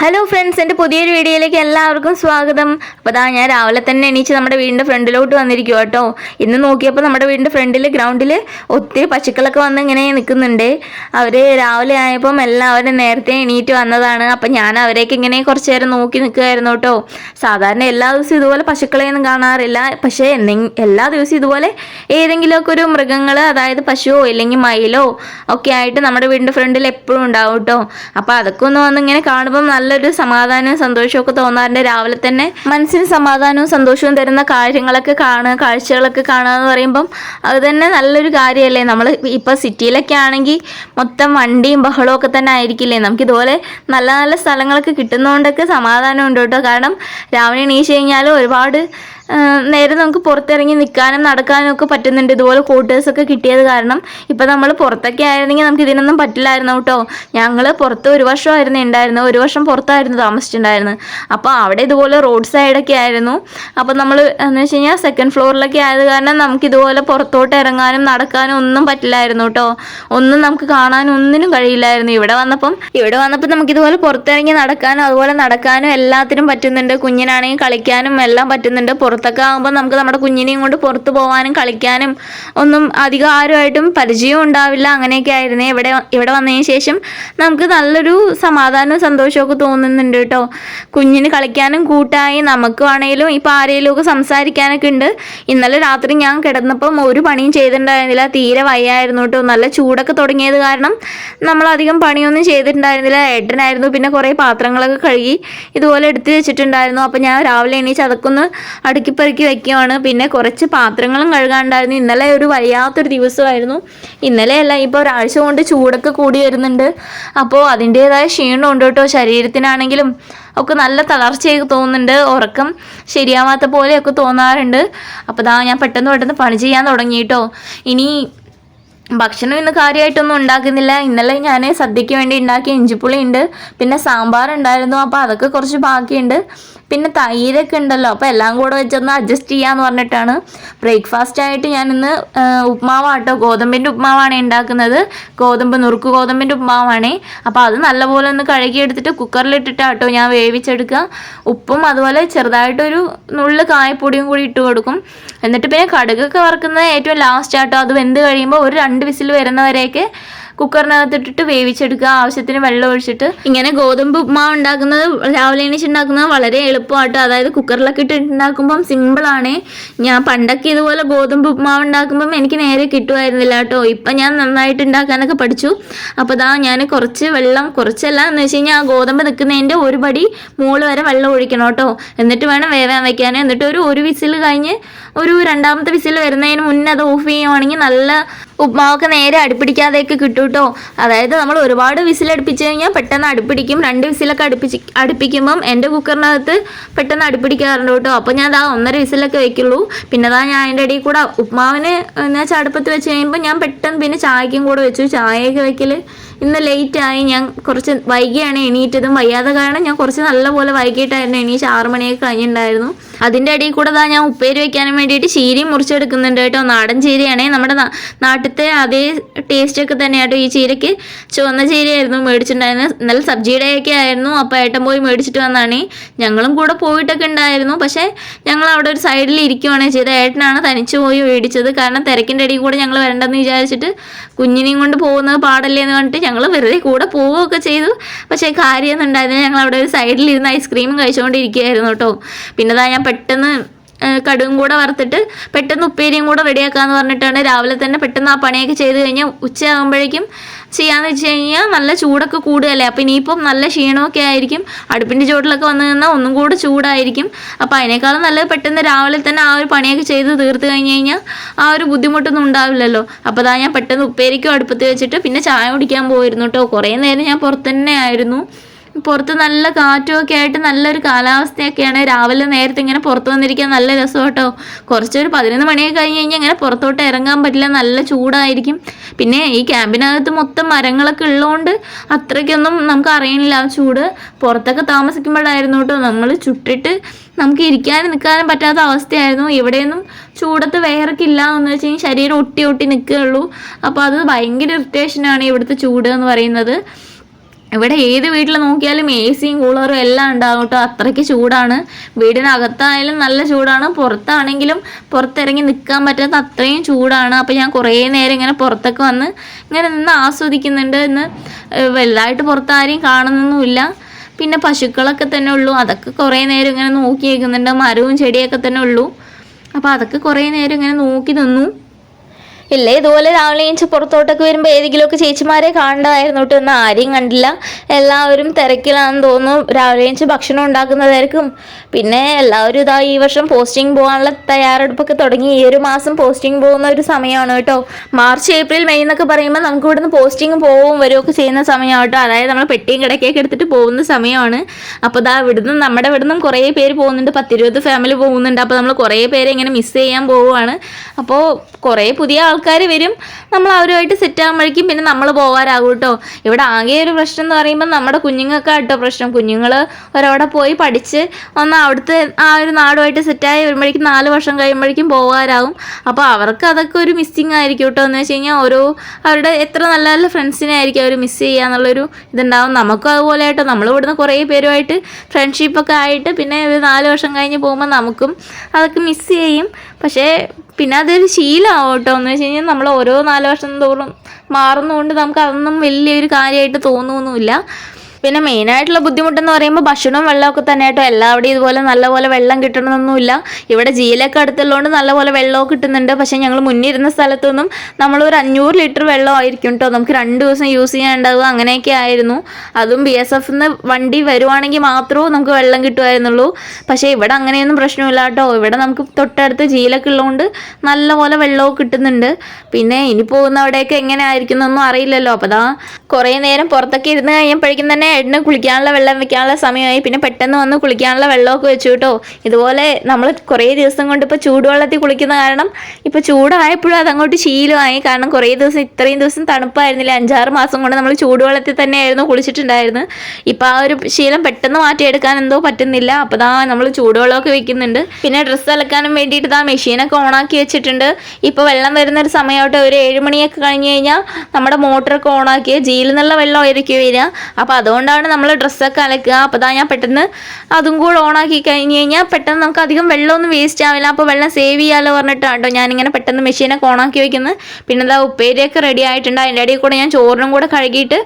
Hello friends എന്റെ പുതിയൊരു വീഡിയോയിലേക്ക് എല്ലാവർക്കും സ്വാഗതം. അപ്പോൾ അതാ ഞാൻ രാവിലെ തന്നെ എണീച്ച് നമ്മുടെ വീടിന്റെ ഫ്രണ്ടിലോട്ട് വന്നിരിക്കും കേട്ടോ ഇന്ന് നോക്കിയപ്പോൾ നമ്മുടെ വീടിന്റെ ഫ്രണ്ടിൽ ഗ്രൗണ്ടിൽ ഒത്തിരി പശുക്കളൊക്കെ വന്ന് ഇങ്ങനെ നിൽക്കുന്നുണ്ട് അവർ രാവിലെ ആയപ്പം എല്ലാവരും നേരത്തെ എണീറ്റ് വന്നതാണ്. അപ്പം ഞാൻ അവരേക്ക് ഇങ്ങനെ കുറച്ച് നേരം നോക്കി നിൽക്കുമായിരുന്നു കേട്ടോ സാധാരണ എല്ലാ ദിവസവും ഇതുപോലെ പശുക്കളെയൊന്നും കാണാറില്ല. പക്ഷേ എല്ലാ ദിവസവും ഇതുപോലെ ഏതെങ്കിലുമൊക്കെ ഒരു മൃഗങ്ങൾ അതായത് പശുവോ ഇല്ലെങ്കിൽ മയിലോ ഒക്കെ ആയിട്ട് നമ്മുടെ വീടിന്റെ ഫ്രണ്ടിൽ എപ്പോഴും ഉണ്ടാവും കേട്ടോ അപ്പോൾ അതൊക്കെ ഒന്ന് വന്ന് ഇങ്ങനെ കാണുമ്പം നല്ലൊരു സമാധാനവും സന്തോഷവും ഒക്കെ തോന്നാറുണ്ട്. രാവിലെ തന്നെ മനസ്സിന് സമാധാനവും സന്തോഷവും തരുന്ന കാര്യങ്ങളൊക്കെ കാണുക കാഴ്ചകളൊക്കെ കാണുക എന്ന് പറയുമ്പം അത് തന്നെ നല്ലൊരു കാര്യമല്ലേ? നമ്മൾ ഇപ്പോൾ സിറ്റിയിലൊക്കെ ആണെങ്കിൽ മൊത്തം വണ്ടിയും ബഹളവും ഒക്കെ തന്നെ ആയിരിക്കില്ലേ? നമുക്ക് ഇതുപോലെ നല്ല നല്ല സ്ഥലങ്ങളൊക്കെ കിട്ടുന്നതുകൊണ്ടൊക്കെ സമാധാനം ഉണ്ട് കേട്ടോ. കാരണം രാവിലെ എണീച്ച് കഴിഞ്ഞാൽ ഒരുപാട് നേരെ നമുക്ക് പുറത്തിറങ്ങി നിൽക്കാനും നടക്കാനും ഒക്കെ പറ്റുന്നുണ്ട്. ഇതുപോലെ ക്വാർട്ടേഴ്സ് ഒക്കെ കിട്ടിയത് കാരണം ഇപ്പം നമ്മൾ പുറത്തൊക്കെ ആയിരുന്നെങ്കിൽ നമുക്ക് ഇതിനൊന്നും പറ്റില്ലായിരുന്നു കേട്ടോ. ഞങ്ങൾ പുറത്ത് ഒരു വർഷമായിരുന്നു ഉണ്ടായിരുന്നു ഒരു വർഷം പുറത്തായിരുന്നു താമസിച്ചിട്ടുണ്ടായിരുന്നത്. അപ്പോൾ അവിടെ ഇതുപോലെ റോഡ് സൈഡൊക്കെ ആയിരുന്നു. അപ്പോൾ നമ്മൾ എന്ന് വെച്ച് കഴിഞ്ഞാൽ സെക്കൻഡ് ഫ്ലോറിലൊക്കെ ആയത് കാരണം നമുക്ക് ഇതുപോലെ പുറത്തോട്ട് ഇറങ്ങാനും നടക്കാനും ഒന്നും പറ്റില്ലായിരുന്നു കേട്ടോ. ഒന്നും നമുക്ക് കാണാനും ഒന്നിനും കഴിയില്ലായിരുന്നു. ഇവിടെ വന്നപ്പം ഇവിടെ വന്നപ്പോൾ നമുക്ക് ഇതുപോലെ പുറത്തിറങ്ങി നടക്കാനും അതുപോലെ നടക്കാനും എല്ലാത്തിനും പറ്റുന്നുണ്ട്. കുഞ്ഞിനാണെങ്കിൽ കളിക്കാനും എല്ലാം പറ്റുന്നുണ്ട്. പുറത്തൊക്കെ ആകുമ്പോൾ നമുക്ക് നമ്മുടെ കുഞ്ഞിനെയും കൊണ്ട് പുറത്ത് പോകാനും കളിക്കാനും ഒന്നും അധികം ആരുമായിട്ടും പരിചയവും ഉണ്ടാവില്ല. അങ്ങനെയൊക്കെ ആയിരുന്നു. ഇവിടെ ഇവിടെ വന്നതിന് ശേഷം നമുക്ക് നല്ലൊരു സമാധാനവും സന്തോഷമൊക്കെ തോന്നുന്നുണ്ട് കേട്ടോ. കുഞ്ഞിന് കളിക്കാനും കൂട്ടായി നമുക്ക് ആണെങ്കിലും ഇപ്പോൾ ആരെങ്കിലും ഒക്കെ സംസാരിക്കാനൊക്കെ ഉണ്ട്. ഇന്നലെ രാത്രി ഞാൻ കിടന്നപ്പം ഒരു പണിയും ചെയ്തിട്ടുണ്ടായിരുന്നില്ല. തീരെ വയ്യായിരുന്നു കേട്ടോ. നല്ല ചൂടൊക്കെ തുടങ്ങിയത് കാരണം നമ്മളധികം പണിയൊന്നും ചെയ്തിട്ടുണ്ടായിരുന്നില്ല. ഏട്ടനായിരുന്നു. പിന്നെ കുറേ പാത്രങ്ങളൊക്കെ കഴുകി ഇതുപോലെ എടുത്ത് വെച്ചിട്ടുണ്ടായിരുന്നു. അപ്പോൾ ഞാൻ രാവിലെ എണീച്ച് അതൊക്കെ ഒന്ന് അടുക്കിപ്പെറുക്കി വെക്കുകയാണ് പിന്നെ കുറച്ച് പാത്രങ്ങളും കഴുകാണ്ടായിരുന്നു. ഇന്നലെ ഒരു വയ്യാത്തൊരു ദിവസമായിരുന്നു. ഇന്നലെയല്ല ഇപ്പോൾ ഒരാഴ്ച കൊണ്ട് ചൂടൊക്കെ കൂടി വരുന്നുണ്ട്. അപ്പോൾ അതിന്റേതായ ക്ഷീണം ഉണ്ട് കേട്ടോ. ശരീരത്തിനാണെങ്കിലും ഒക്കെ നല്ല തളർച്ചയൊക്കെ തോന്നുന്നുണ്ട്. ഉറക്കം ശരിയാവാത്ത പോലെയൊക്കെ തോന്നാറുണ്ട്. അപ്പോൾ ഇതാ ഞാൻ പെട്ടെന്ന് പെട്ടെന്ന് പണി ചെയ്യാൻ തുടങ്ങി കേട്ടോ. ഇനി ഭക്ഷണം ഇന്ന് കാര്യമായിട്ടൊന്നും ഉണ്ടാക്കുന്നില്ല. ഇന്നലെ ഞാൻ സദ്യയ്ക്ക് വേണ്ടി ഉണ്ടാക്കിയ ഇഞ്ചിപ്പുളി ഉണ്ട് പിന്നെ സാമ്പാർ ഉണ്ടായിരുന്നു അപ്പോൾ അതൊക്കെ കുറച്ച് ബാക്കിയുണ്ട്. പിന്നെ തൈരൊക്കെ ഉണ്ടല്ലോ. അപ്പോൾ എല്ലാം കൂടെ വെച്ചൊന്ന് അഡ്ജസ്റ്റ് ചെയ്യാന്ന് പറഞ്ഞിട്ടാണ് ബ്രേക്ക്ഫാസ്റ്റ് ആയിട്ട് ഞാൻ ഇന്ന് ഉപ്മാവാട്ടോ. ഗോതമ്പിന്റെ ഉപ്മാവാണ് ഉണ്ടാക്കുന്നത് ഗോതമ്പ് നുറുക്ക് ഗോതമ്പിന്റെ ഉപ്മാവാണ്. അപ്പോൾ അത് നല്ലപോലെ ഒന്ന് കഴുകിയെടുത്തിട്ട് കുക്കറിലിട്ടിട്ടാട്ടോ ഞാൻ വേവിച്ചെടുക്കുക. ഉപ്പും അതുപോലെ ചെറുതായിട്ടൊരു നുള്ളു കായപ്പൊടിയും കൂടി ഇട്ട് കൊടുക്കും. എന്നിട്ട് പിന്നെ കടുകൊക്കെ വറുക്കുന്നത് ഏറ്റവും ലാസ്റ്റ് ആട്ടോ. അത് വെന്ത് കഴിയുമ്പോൾ ഒരു രണ്ട് വിസിൽ വരുന്നവരെയൊക്കെ കുക്കറിനകത്ത് ഇട്ടിട്ട് വേവിച്ചെടുക്കുക ആവശ്യത്തിന് വെള്ളം ഒഴിച്ചിട്ട് ഇങ്ങനെ ഗോതമ്പ് ഉപ്മാവ് ഉണ്ടാക്കുന്നത് രാവിലെ എണീച്ച് ഉണ്ടാക്കുന്നത് വളരെ എളുപ്പമായിട്ട് അതായത് കുക്കറിലൊക്കെ ഇട്ട് ഉണ്ടാക്കുമ്പം സിമ്പിളാണ് ഞാൻ പണ്ടൊക്കെ ഇതുപോലെ ഗോതമ്പ് ഉപ്മാവ് ഉണ്ടാക്കുമ്പം എനിക്ക് നേരെ കിട്ടുമായിരുന്നില്ല കേട്ടോ ഇപ്പം ഞാൻ നന്നായിട്ട് ഉണ്ടാക്കാനൊക്കെ പഠിച്ചു. അപ്പോൾ ഇതാ ഞാൻ കുറച്ച് വെള്ളം കുറച്ചല്ല എന്ന് വെച്ച് കഴിഞ്ഞാൽ ആ ഗോതമ്പ് നിൽക്കുന്നതിന്റെ ഒരു പടി മുകളിൽ വരെ വെള്ളം ഒഴിക്കണം കേട്ടോ. എന്നിട്ട് വേണം വേവാൻ വയ്ക്കാൻ എന്നിട്ട് ഒരു ഒരു വിസിൽ കഴിഞ്ഞ് ഒരു രണ്ടാമത്തെ വിസിൽ വരുന്നതിന് മുന്നേ അത് ഓഫ് ചെയ്യുവാണെങ്കിൽ നല്ല ഉപ്മാവൊക്കെ നേരെ അടുപ്പിടിക്കാതെയൊക്കെ കിട്ടും കേട്ടോ അതായത് നമ്മൾ ഒരുപാട് വിസിൽ അടുപ്പിച്ച് കഴിഞ്ഞാൽ പെട്ടെന്ന് അടുപ്പിടിക്കും. രണ്ട് വിസിലൊക്കെ അടുപ്പിച്ച് അടുപ്പിക്കുമ്പം എന്റെ കുക്കറിനകത്ത് പെട്ടെന്ന് അടുപ്പിടിക്കാറുണ്ട് കേട്ടോ. അപ്പോൾ ഞാൻ ദാ ഒന്നര വിസിലൊക്കെ വെക്കുള്ളൂ പിന്നെ അതാ ഞാൻ അതിന്റെ ഇടയിൽ കൂടെ ഉപ്മാവിന് ചടുപ്പത്ത് വെച്ച് കഴിയുമ്പോൾ ഞാൻ പെട്ടെന്ന് പിന്നെ ചായക്കും കൂടെ വെച്ചു. ചായയൊക്കെ വെക്കൽ ഇന്ന് ആയി. ഞാൻ കുറച്ച് വൈകിയാണ് എണീറ്റതും. വയ്യാതെ കാരണം ഞാൻ കുറച്ച് നല്ലപോലെ വൈകിട്ടായിരുന്നു. എണീച്ച് ആറ് മണിയൊക്കെ കഴിഞ്ഞിട്ടുണ്ടായിരുന്നു. അതിന്റെ ഇടയിൽ കൂടെ താ ഞാൻ ഉപ്പേരി വെക്കാനും വേണ്ടിയിട്ട് ചീരയും മുറിച്ചെടുക്കുന്നുണ്ട് കേട്ടോ. നാടൻ ചീരയാണേ. നമ്മുടെ നാട്ടിലത്തെ അതേ ടേസ്റ്റ് ഒക്കെ തന്നെയാട്ടോ ഈ ചീരയ്ക്ക് ചുവന്ന ചീരയായിരുന്നു മേടിച്ചിട്ടുണ്ടായിരുന്നത്. നല്ല സബ്ജിയുടെയൊക്കെ ആയിരുന്നു. അപ്പോൾ ഏട്ടൻ പോയി മേടിച്ചിട്ട് വന്നാണ്. ഞങ്ങളും കൂടെ പോയിട്ടൊക്കെ ഉണ്ടായിരുന്നു. പക്ഷേ ഞങ്ങൾ അവിടെ ഒരു സൈഡിൽ ഇരിക്കുവാണ് ചെയ്തത്. ഏട്ടനാണ് തനിച്ച് പോയി മേടിച്ചത്. കാരണം തിരക്കിന്റെ ഇടയിൽ കൂടെ ഞങ്ങൾ വരണ്ടെന്ന് വിചാരിച്ചിട്ട് കുഞ്ഞിനെയും കൊണ്ട് പോകുന്നത് പാടല്ലേ എന്ന് പറഞ്ഞിട്ട് ഞങ്ങൾ വെറുതെ കൂടെ പോവുകയൊക്കെ ചെയ്തു. പക്ഷേ കാര്യമൊന്നും ഉണ്ടായിരുന്നില്ല ഞങ്ങൾ അവിടെ ഒരു സൈഡിൽ ഇരുന്ന് ഐസ്ക്രീമും കഴിച്ചുകൊണ്ടിരിക്കുകയായിരുന്നു കേട്ടോ. പിന്നെതാ ഞാൻ പെട്ടെന്ന് കടുകും കൂടെ വറുത്തിട്ട് പെട്ടെന്ന് ഉപ്പേരിയും കൂടെ റെഡിയാക്കാന്ന് പറഞ്ഞിട്ടാണ് രാവിലെ തന്നെ പെട്ടെന്ന് ആ പണിയൊക്കെ ചെയ്ത് കഴിഞ്ഞാൽ ഉച്ചയാകുമ്പോഴേക്കും ചെയ്യാന്ന് വെച്ച് കഴിഞ്ഞാൽ നല്ല ചൂടൊക്കെ കൂടുകയല്ലേ? അപ്പോൾ ഇനിയിപ്പം നല്ല ക്ഷീണമൊക്കെ ആയിരിക്കും. അടുപ്പിന്റെ ചുവട്ടിലൊക്കെ വന്നു നിന്നാൽ ഒന്നും കൂടെ ചൂടായിരിക്കും. അപ്പോൾ അതിനേക്കാളും നല്ലത് പെട്ടെന്ന് രാവിലെ തന്നെ ആ ഒരു പണിയൊക്കെ ചെയ്ത് തീർത്ത് കഴിഞ്ഞ് കഴിഞ്ഞാൽ ആ ഒരു ബുദ്ധിമുട്ടൊന്നും ഉണ്ടാവില്ലല്ലോ. അപ്പോൾ അതാ ഞാൻ പെട്ടെന്ന് ഉപ്പേരിക്കും അടുപ്പത്ത് വെച്ചിട്ട് പിന്നെ ചായ കുടിക്കാൻ പോയിരുന്നു കേട്ടോ കുറേ നേരം ഞാൻ പുറത്തു തന്നെ ആയിരുന്നു. പുറത്ത് നല്ല കാറ്റും ഒക്കെ ആയിട്ട് നല്ലൊരു കാലാവസ്ഥയൊക്കെയാണ്. രാവിലെ നേരത്തെ ഇങ്ങനെ പുറത്ത് വന്നിരിക്കാൻ നല്ല രസം കേട്ടോ കുറച്ചൊരു പതിനൊന്ന് മണിയൊക്കെ കഴിഞ്ഞ് കഴിഞ്ഞാൽ ഇങ്ങനെ പുറത്തോട്ട് ഇറങ്ങാൻ പറ്റില്ല. നല്ല ചൂടായിരിക്കും. പിന്നെ ഈ ക്യാമ്പിനകത്ത് മൊത്തം മരങ്ങളൊക്കെ ഉള്ളതുകൊണ്ട് അത്രയ്ക്കൊന്നും നമുക്ക് അറിയണില്ല ആ ചൂട്. പുറത്തൊക്കെ താമസിക്കുമ്പോഴായിരുന്നു കേട്ടോ. നമ്മൾ ചുട്ടിട്ട് നമുക്ക് ഇരിക്കാനും നിൽക്കാനും പറ്റാത്ത അവസ്ഥയായിരുന്നു. ഇവിടെയൊന്നും ചൂടത്ത് വേർക്കില്ല എന്ന് വെച്ച് കഴിഞ്ഞാൽ ശരീരം ഒട്ടി ഒട്ടി നിൽക്കുകയുള്ളൂ. അപ്പോൾ അത് ഭയങ്കര ഇറിറ്റേഷനാണ് ഇവിടുത്തെ ചൂട് എന്ന് പറയുന്നത്. ഇവിടെ ഏത് വീട്ടിൽ നോക്കിയാലും എ സിയും കൂളറും എല്ലാം ഉണ്ടാകും കേട്ടോ. അത്രയ്ക്ക് ചൂടാണ്. വീടിനകത്തായാലും നല്ല ചൂടാണ്. പുറത്താണെങ്കിലും പുറത്തിറങ്ങി നിൽക്കാൻ പറ്റാത്ത അത്രയും ചൂടാണ്. അപ്പോൾ ഞാൻ കുറേ നേരം ഇങ്ങനെ പുറത്തൊക്കെ വന്ന് ഇങ്ങനെ നിന്ന് ആസ്വദിക്കുന്നുണ്ട് ഏഹ് വലുതായിട്ട് പുറത്താരെയും കാണുന്നൊന്നുമില്ല. പിന്നെ പശുക്കളൊക്കെ തന്നെ ഉള്ളൂ. അതൊക്കെ കുറേ നേരം ഇങ്ങനെ നോക്കി നിൽക്കുന്നുണ്ട് മരവും ചെടിയൊക്കെ തന്നെ ഉള്ളൂ. അപ്പോൾ അതൊക്കെ കുറേ നേരം ഇങ്ങനെ നോക്കി നിന്നു. ഇല്ലേ ഇതുപോലെ രാവിലെ എണീച്ച് പുറത്തോട്ടൊക്കെ വരുമ്പോൾ ഏതെങ്കിലുമൊക്കെ ചേച്ചിമാരെ കാണണ്ടായിരുന്നു കേട്ടോ ആരെയും കണ്ടില്ല. എല്ലാവരും തിരക്കിലാണെന്ന് തോന്നുന്നു. രാവിലെ എണീച്ച് ഭക്ഷണം ഉണ്ടാക്കുന്നതായിരിക്കും. പിന്നെ എല്ലാവരും ഇതാ ഈ വർഷം പോസ്റ്റിംഗ് പോകാനുള്ള തയ്യാറെടുപ്പൊക്കെ തുടങ്ങി. ഈ ഒരു മാസം പോസ്റ്റിംഗ് പോകുന്ന ഒരു സമയമാണ് കേട്ടോ മാർച്ച് ഏപ്രിൽ മെയ് എന്നൊക്കെ പറയുമ്പോൾ നമുക്ക് ഇവിടുന്ന് പോസ്റ്റിംഗ് പോവും വരുമൊക്കെ ചെയ്യുന്ന സമയമാണ് കേട്ടോ അതായത് നമ്മൾ പെട്ടിയും കിടക്കയൊക്കെ എടുത്തിട്ട് പോകുന്ന സമയമാണ്. അപ്പോൾ ഇതാ ഇവിടുന്ന് നമ്മുടെ ഇവിടുന്ന് കുറേ പേര് പോകുന്നുണ്ട്. പത്തിരുപത് ഫാമിലി പോകുന്നുണ്ട്. അപ്പോൾ നമ്മൾ കുറേ പേരെ ഇങ്ങനെ മിസ് ചെയ്യാൻ പോവുകയാണ്. അപ്പോൾ കുറേ പുതിയ വരും നമ്മൾ അവരുമായിട്ട് സെറ്റ് ആകുമ്പോഴേക്കും പിന്നെ നമ്മൾ പോകാനാകും കേട്ടോ ഇവിടെ ആകെ ഒരു പ്രശ്നം എന്ന് പറയുമ്പോൾ നമ്മുടെ കുഞ്ഞുങ്ങൾക്ക് കേട്ടോ പ്രശ്നം. കുഞ്ഞുങ്ങൾ ഒരവിടെ പോയി പഠിച്ച് ഒന്ന് അവിടുത്തെ ആ ഒരു നാടുമായിട്ട് സെറ്റായി വരുമ്പോഴേക്കും നാല് വർഷം കഴിയുമ്പോഴേക്കും പോകാനാകും അപ്പോൾ അവർക്ക് അതൊക്കെ ഒരു മിസ്സിങ് ആയിരിക്കും കേട്ടോ എന്ന് വെച്ച് കഴിഞ്ഞാൽ ഓരോ അവരുടെ എത്ര നല്ല നല്ല ഫ്രണ്ട്സിനെ ആയിരിക്കും അവർ മിസ് ചെയ്യുക എന്നുള്ളൊരു ഇതുണ്ടാവും. നമുക്കും അതുപോലെ ആയിട്ടോ നമ്മൾ ഇവിടുന്ന് കുറേ പേരുമായിട്ട് ഫ്രണ്ട്ഷിപ്പൊക്കെ ആയിട്ട് പിന്നെ ഒരു നാല് വർഷം കഴിഞ്ഞ് പോകുമ്പോൾ നമുക്കും അതൊക്കെ മിസ് ചെയ്യും. പക്ഷേ പിന്നെ അതൊരു ശീലമാവും കേട്ടോ എന്ന് വെച്ച് കഴിഞ്ഞാൽ നമ്മൾ ഓരോ നാല് വർഷം തോറും മാറുന്നതുകൊണ്ട് നമുക്ക് അതൊന്നും വലിയൊരു കാര്യമായിട്ട് തോന്നുന്നൊന്നുമില്ല പിന്നെ മെയിനായിട്ടുള്ള ബുദ്ധിമുട്ടെന്ന് പറയുമ്പോൾ ഭക്ഷണവും വെള്ളമൊക്കെ തന്നെ കേട്ടോ. എല്ലാവിടെയും ഇതുപോലെ നല്ലപോലെ വെള്ളം കിട്ടണമെന്നൊന്നുമില്ല ഇവിടെ ജീലൊക്കെ അടുത്തുള്ളതുകൊണ്ട് നല്ലപോലെ വെള്ളമൊക്കെ കിട്ടുന്നുണ്ട്. പക്ഷേ ഞങ്ങൾ മുന്നിരുന്ന സ്ഥലത്തൊന്നും നമ്മൾ ഒരു അഞ്ഞൂറ് ലിറ്റർ വെള്ളമായിരിക്കും കേട്ടോ. നമുക്ക് രണ്ട് ദിവസം യൂസ് ചെയ്യാൻ ഉണ്ടാവുക അങ്ങനെയൊക്കെ ആയിരുന്നു. അതും ബി എസ് എഫ് വണ്ടി വരുവാണെങ്കിൽ മാത്രമേ നമുക്ക് വെള്ളം കിട്ടുമായിരുന്നുള്ളൂ പക്ഷേ ഇവിടെ അങ്ങനെയൊന്നും പ്രശ്നമില്ല കേട്ടോ. ഇവിടെ നമുക്ക് തൊട്ടടുത്ത് ജീലൊക്കെ ഉള്ളതുകൊണ്ട് നല്ലപോലെ വെള്ളമൊക്കെ കിട്ടുന്നുണ്ട്. പിന്നെ ഇനി പോകുന്നവിടെയൊക്കെ എങ്ങനെ ആയിരിക്കുന്നൊന്നും അറിയില്ലല്ലോ. അപ്പോൾ അതാ കുറേ നേരം പുറത്തൊക്കെ ഇരുന്ന് കഴിയുമ്പോഴേക്കും തന്നെ ഏട്ടന് കുളിക്കാനുള്ള വെള്ളം വെക്കാനുള്ള സമയമായി. പിന്നെ പെട്ടെന്ന് വന്ന് കുളിക്കാനുള്ള വെള്ളമൊക്കെ വെച്ചു കേട്ടോ. ഇതുപോലെ നമ്മൾ കുറേ ദിവസം കൊണ്ട് ഇപ്പോൾ ചൂടുവെള്ളത്തിൽ കുളിക്കുന്ന കാരണം ഇപ്പോൾ ചൂടായപ്പോഴും അതങ്ങോട്ട് ശീലമായി. കാരണം കുറേ ദിവസം ഇത്രയും ദിവസം തണുപ്പായിരുന്നില്ല. അഞ്ചാറ് മാസം കൊണ്ട് നമ്മൾ ചൂടുവെള്ളത്തിൽ തന്നെയായിരുന്നു കുളിച്ചിട്ടുണ്ടായിരുന്നു ഇപ്പോൾ ആ ഒരു ശീലം പെട്ടെന്ന് മാറ്റിയെടുക്കാൻ എന്തോ പറ്റുന്നില്ല. അപ്പോൾ ദാ നമ്മൾ ചൂടുവെള്ളമൊക്കെ വെക്കുന്നുണ്ട്. പിന്നെ ഡ്രസ്സ് അലക്കാനും വേണ്ടിയിട്ട് ദാ മെഷീനൊക്കെ ഓണാക്കി വെച്ചിട്ടുണ്ട്. ഇപ്പോൾ വെള്ളം വരുന്ന ഒരു സമയമായിട്ട് ഒരു ഏഴ് മണിയൊക്കെ കഴിഞ്ഞ് കഴിഞ്ഞാൽ നമ്മുടെ മോട്ടറൊക്കെ ഓണാക്കി ജീലിൽ നിന്നുള്ള വെള്ളം ആയിരിക്കും വരിക. അപ്പോൾ അതുകൊണ്ടാണ് നമ്മൾ ഡ്രസ്സൊക്കെ അലക്കുക. അപ്പോൾ ഞാൻ പെട്ടെന്ന് അതും കൂടെ ഓണാക്കി കഴിഞ്ഞ് കഴിഞ്ഞാൽ പെട്ടെന്ന് നമുക്ക് അധികം വെള്ളമൊന്നും വേസ്റ്റ് ആവില്ല. അപ്പോൾ വെള്ളം സേവ് ചെയ്യാമല്ലോ പറഞ്ഞിട്ടാണ് കേട്ടോ ഞാനിങ്ങനെ പെട്ടെന്ന് മെഷീനൊക്കെ ഓണാക്കി വെക്കുന്നത് പിന്നെ എന്താ ഉപ്പേരിയൊക്കെ റെഡി ആയിട്ടുണ്ട്. അതിന്റെ ഇടയിൽ കൂടെ ഞാൻ ചോറിനും കൂടെ കഴുകിയിട്ട്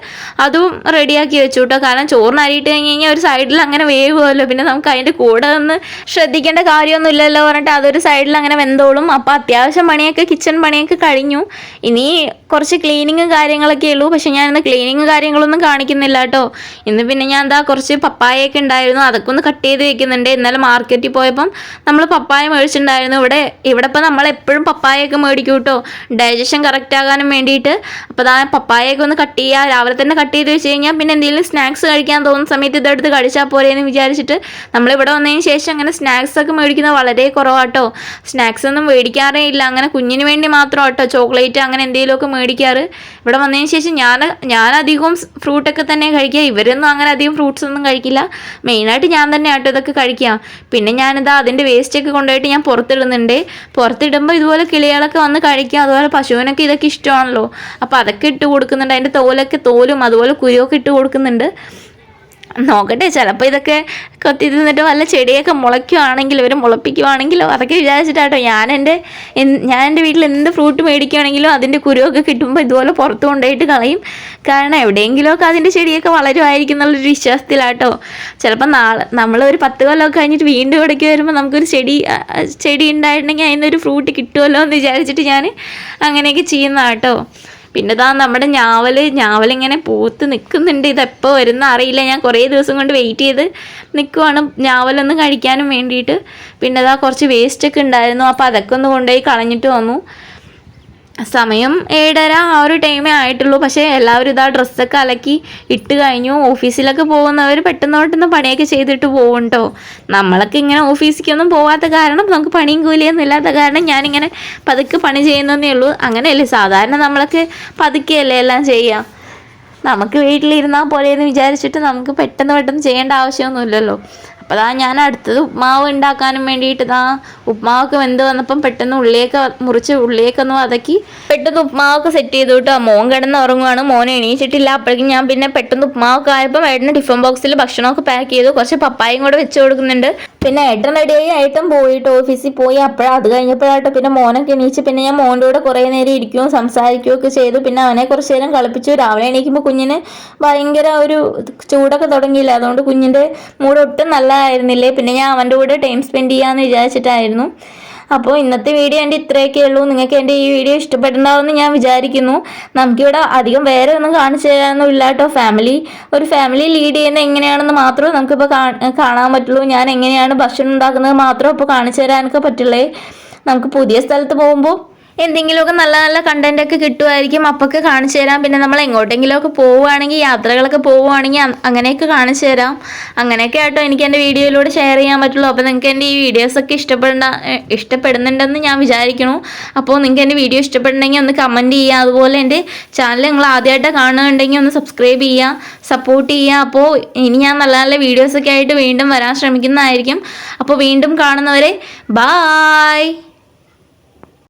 അതും റെഡിയാക്കി വെച്ചു കേട്ടോ കാരണം ചോറിന് അരിയിട്ട് കഴിഞ്ഞ് കഴിഞ്ഞാൽ ഒരു സൈഡിൽ അങ്ങനെ വേവുമല്ലോ പിന്നെ നമുക്ക് അതിന്റെ കൂടെ ഒന്ന് ശ്രദ്ധിക്കേണ്ട കാര്യമൊന്നും ഇല്ലല്ലോ പറഞ്ഞിട്ട് അതൊരു സൈഡിൽ അങ്ങനെ വെന്തോളും. അപ്പോൾ അത്യാവശ്യം പണിയൊക്കെ കിച്ചൺ പണിയൊക്കെ കഴിഞ്ഞു. ഇനി കുറച്ച് ക്ലീനിങ്ങും കാര്യങ്ങളൊക്കെ ഉള്ളൂ. പക്ഷെ ഞാൻ ഇന്ന് ക്ലീനിങ് കാര്യങ്ങളൊന്നും കാണിക്കുന്നില്ല കേട്ടോ. ഇന്ന് പിന്നെ ഞാൻ എന്താ കുറച്ച് പപ്പായൊക്കെ ഉണ്ടായിരുന്നു. അതൊക്കെ ഒന്ന് കട്ട് ചെയ്ത് വെക്കുന്നുണ്ട്. ഇന്നലെ മാർക്കറ്റിൽ പോയപ്പം നമ്മൾ പപ്പായ മേടിച്ചിട്ടുണ്ടായിരുന്നു ഇവിടെ. ഇവിടെ ഇപ്പം നമ്മൾ എപ്പോഴും പപ്പായൊക്കെ മേടിക്കും കേട്ടോ. ഡൈജഷൻ കറക്റ്റ് ആകാനും വേണ്ടിയിട്ട്. അപ്പോൾ അതാ പപ്പായൊക്കെ ഒന്ന് കട്ട് ചെയ്യുക രാവിലെ തന്നെ കട്ട് ചെയ്ത് വെച്ച് കഴിഞ്ഞാൽ പിന്നെ എന്തെങ്കിലും സ്നാക്സ് കഴിക്കാൻ തോന്നുന്ന സമയത്ത് ഇതെടുത്ത് കഴിച്ചാൽ പോരെ എന്ന് വിചാരിച്ചിട്ട് നമ്മളിവിടെ വന്നതിന് ശേഷം അങ്ങനെ സ്നാക്സ് ഒക്കെ മേടിക്കുന്നത് വളരെ കുറവാട്ടോ സ്നാക്സ് ഒന്നും മേടിക്കാറേ ഇല്ല. അങ്ങനെ കുഞ്ഞിന് വേണ്ടി മാത്രം കേട്ടോ ചോക്ലേറ്റ് അങ്ങനെ എന്തെങ്കിലുമൊക്കെ മേടിക്കാറ്. ഇവിടെ വന്നതിന് ശേഷം ഞാൻ ഞാൻ അധികവും ഫ്രൂട്ടൊക്കെ തന്നെ കഴിക്കുക. ഇവരൊന്നും അങ്ങനെ അധികം ഫ്രൂട്ട്സ് ഒന്നും കഴിക്കില്ല. മെയിനായിട്ട് ഞാൻ തന്നെ ആട്ടോ ഇതൊക്കെ കഴിക്കുക. പിന്നെ ഞാനിതാ അതിന്റെ വേസ്റ്റൊക്കെ കൊണ്ടുപോയിട്ട് ഞാൻ പുറത്തിടുന്നുണ്ട്. പുറത്തിടുമ്പോൾ ഇതുപോലെ കിളികളൊക്കെ വന്ന് കഴിക്കുക. അതുപോലെ പശുവിനൊക്കെ ഇതൊക്കെ ഇഷ്ടമാണല്ലോ. അപ്പോൾ അതൊക്കെ ഇട്ട് കൊടുക്കുന്നുണ്ട്. അതിന്റെ തോലൊക്കെ തോലും അതുപോലെ കുരുവൊക്കെ ഇട്ട് കൊടുക്കുന്നുണ്ട്. നോക്കട്ടെ ചിലപ്പോൾ ഇതൊക്കെ കൊത്തി തിന്നിട്ട് വല്ല ചെടിയൊക്കെ മുളയ്ക്കുവാണെങ്കിൽ ഇവർ മുളപ്പിക്കുവാണെങ്കിലോ അതൊക്കെ വിചാരിച്ചിട്ടാട്ടോ ഞാൻ എന്റെ ഞാൻ എന്റെ വീട്ടിൽ എന്ത് ഫ്രൂട്ട് മേടിക്കുകയാണെങ്കിലും അതിന്റെ കുരുവൊക്കെ കിട്ടുമ്പോൾ ഇതുപോലെ പുറത്ത് കൊണ്ടുപോയിട്ട് കളയും. കാരണം എവിടെയെങ്കിലുമൊക്കെ അതിന്റെ ചെടിയൊക്കെ വളരുമായിരിക്കും എന്നുള്ളൊരു വിശ്വാസത്തിലാട്ടോ. ചിലപ്പോൾ നാളെ നമ്മൾ ഒരു പത്ത് കൊല്ലമൊക്കെ കഴിഞ്ഞിട്ട് വീണ്ടും ഇടയ്ക്ക് വരുമ്പോൾ നമുക്കൊരു ചെടി ചെടി ഉണ്ടായിട്ടുണ്ടെങ്കിൽ അതിൽ നിന്നൊരു ഫ്രൂട്ട് കിട്ടുമല്ലോ എന്ന് വിചാരിച്ചിട്ട് ഞാൻ അങ്ങനെയൊക്കെ ചെയ്യുന്നതാട്ടോ. പിന്നെ ഇതാ നമ്മുടെ ഞാവൽ ഞാവലിങ്ങനെ പൂത്ത് നിൽക്കുന്നുണ്ട് ഇതെപ്പോൾ വരുന്ന അറിയില്ല. ഞാൻ കുറേ ദിവസം കൊണ്ട് വെയിറ്റ് ചെയ്ത് നിൽക്കുവാണ് ഞാവലൊന്ന് കഴിക്കാനും വേണ്ടിയിട്ട്. പിന്നെ ഇതാ കുറച്ച് വേസ്റ്റൊക്കെ ഉണ്ടായിരുന്നു. അപ്പോൾ അതൊക്കെ ഒന്ന് കൊണ്ടുപോയി കളഞ്ഞിട്ട് വന്നു. സമയം ഏഴര ആ ഒരു ടൈമേ ആയിട്ടുള്ളൂ. പക്ഷേ എല്ലാവരും ഇതാ ഡ്രസ്സൊക്കെ അലക്കി ഇട്ട് കഴിഞ്ഞു. ഓഫീസിലൊക്കെ പോകുന്നവർ പെട്ടെന്ന് പെട്ടെന്ന് പണിയൊക്കെ ചെയ്തിട്ട് പോകും കേട്ടോ നമ്മളൊക്കെ ഇങ്ങനെ ഓഫീസിലേക്കൊന്നും പോകാത്ത കാരണം നമുക്ക് പണിയും കൂലിയൊന്നും ഇല്ലാത്ത കാരണം ഞാനിങ്ങനെ പതുക്കെ പണി ചെയ്യുന്നതേ ഉള്ളൂ. അങ്ങനെയല്ലേ? സാധാരണ നമ്മളൊക്കെ പതുക്കെയല്ലേ എല്ലാം ചെയ്യാം? നമുക്ക് വീട്ടിലിരുന്നാൽ പോലെ എന്ന് വിചാരിച്ചിട്ട് നമുക്ക് പെട്ടെന്ന് പെട്ടെന്ന് ചെയ്യേണ്ട ആവശ്യമൊന്നുമില്ലല്ലോ. അപ്പോൾ അതാ ഞാൻ അടുത്തത് ഉപ്മാവ് ഉണ്ടാക്കാനും വേണ്ടിയിട്ട് ഇതാ ഉപ്മാവൊക്കെ വെന്ത് വന്നപ്പം പെട്ടെന്ന് ഉള്ളിയൊക്കെ മുറിച്ച് ഉള്ളിയൊക്കെ ഒന്ന് വതക്കി പെട്ടെന്ന് ഉപ്മാവൊക്കെ സെറ്റ് ചെയ്തു കേട്ടോ മോൻ കിടന്ന് ഉറങ്ങുവാണ്. മോൻ എണീച്ചിട്ടില്ല. അപ്പോഴേക്കും ഞാൻ പിന്നെ പെട്ടെന്ന് ഉപ്മാവൊക്കെ ആയപ്പോൾ ഏട്ടന് ടിഫിൻ ബോക്സിൽ ഭക്ഷണമൊക്കെ പാക്ക് ചെയ്തു. കുറച്ച് പപ്പായും കൂടെ വെച്ച് കൊടുക്കുന്നുണ്ട്. പിന്നെ ഏട്ടൻ റെഡിയായി ഏട്ടൻ പോയിട്ട് ഓഫീസിൽ പോയി. അപ്പോഴാ അത് കഴിഞ്ഞപ്പോഴാട്ടോ പിന്നെ മോനൊക്കെ എണീച്ച് പിന്നെ ഞാൻ മോന്റെ കൂടെ കുറേ നേരം ഇരിക്കുകയും സംസാരിക്കുകയും ഒക്കെ ചെയ്തു. പിന്നെ അവനെ കുറച്ച് നേരം കളിപ്പിച്ചു. രാവിലെ എണീക്കുമ്പോൾ കുഞ്ഞിന് ഭയങ്കര ഒരു ചൂടൊക്കെ തുടങ്ങിയില്ല. അതുകൊണ്ട് കുഞ്ഞിന്റെ മൂഡ് ഒട്ടും നല്ലതായിരുന്നില്ലേ പിന്നെ ഞാൻ അവന്റെ കൂടെ ടൈം സ്പെൻഡ് ചെയ്യാമെന്ന് വിചാരിച്ചിട്ടായിരുന്നു. അപ്പോൾ ഇന്നത്തെ വീഡിയോ എന്റെ ഇത്രയൊക്കെ ഉള്ളൂ. നിങ്ങൾക്ക് എന്റെ ഈ വീഡിയോ ഇഷ്ടപ്പെട്ടുണ്ടാവുമെന്ന് ഞാൻ വിചാരിക്കുന്നു. നമുക്കിവിടെ അധികം വേറെ ഒന്നും കാണിച്ചു തരാനൊന്നും ഇല്ല കേട്ടോ ഫാമിലി ഒരു ഫാമിലി ലീഡ് ചെയ്യുന്ന എങ്ങനെയാണെന്ന് മാത്രമേ നമുക്കിപ്പോൾ കാണാൻ പറ്റുള്ളൂ. ഞാൻ എങ്ങനെയാണ് ഭക്ഷണം ഉണ്ടാക്കുന്നത് മാത്രമേ ഇപ്പോൾ കാണിച്ചു തരാനൊക്കെ പറ്റുള്ളേ. നമുക്ക് പുതിയ സ്ഥലത്ത് പോകുമ്പോൾ എന്തെങ്കിലുമൊക്കെ നല്ല നല്ല കണ്ടന്റ് ഒക്കെ കിട്ടുമായിരിക്കും അപ്പൊക്കെ കാണിച്ചു തരാം. പിന്നെ നമ്മൾ എങ്ങോട്ടെങ്കിലുമൊക്കെ പോവുകയാണെങ്കിൽ യാത്രകളൊക്കെ പോവുകയാണെങ്കിൽ അങ്ങനെയൊക്കെ കാണിച്ചു തരാം. അങ്ങനെയൊക്കെ ആട്ടോ എനിക്ക് എന്റെ വീഡിയോയിലൂടെ ഷെയർ ചെയ്യാൻ പറ്റുള്ളൂ. അപ്പോൾ നിങ്ങൾക്ക് എന്റെ ഈ വീഡിയോസൊക്കെ ഇഷ്ടപ്പെടേണ്ട ഇഷ്ടപ്പെടുന്നുണ്ടെന്ന് ഞാൻ വിചാരിക്കുന്നു. അപ്പോൾ നിങ്ങൾക്ക് എന്റെ വീഡിയോ ഇഷ്ടപ്പെടണമെങ്കിൽ ഒന്ന് കമന്റ് ചെയ്യുക. അതുപോലെ എന്റെ ചാനൽ നിങ്ങൾ ആദ്യമായിട്ട് കാണുന്നുണ്ടെങ്കിൽ ഒന്ന് സബ്സ്ക്രൈബ് ചെയ്യുക. സപ്പോർട്ട് ചെയ്യുക. അപ്പോൾ ഇനി ഞാൻ നല്ല നല്ല വീഡിയോസൊക്കെ ആയിട്ട് വീണ്ടും വരാൻ ശ്രമിക്കുന്നതായിരിക്കും. അപ്പോൾ വീണ്ടും കാണുന്നവരെ ബായ്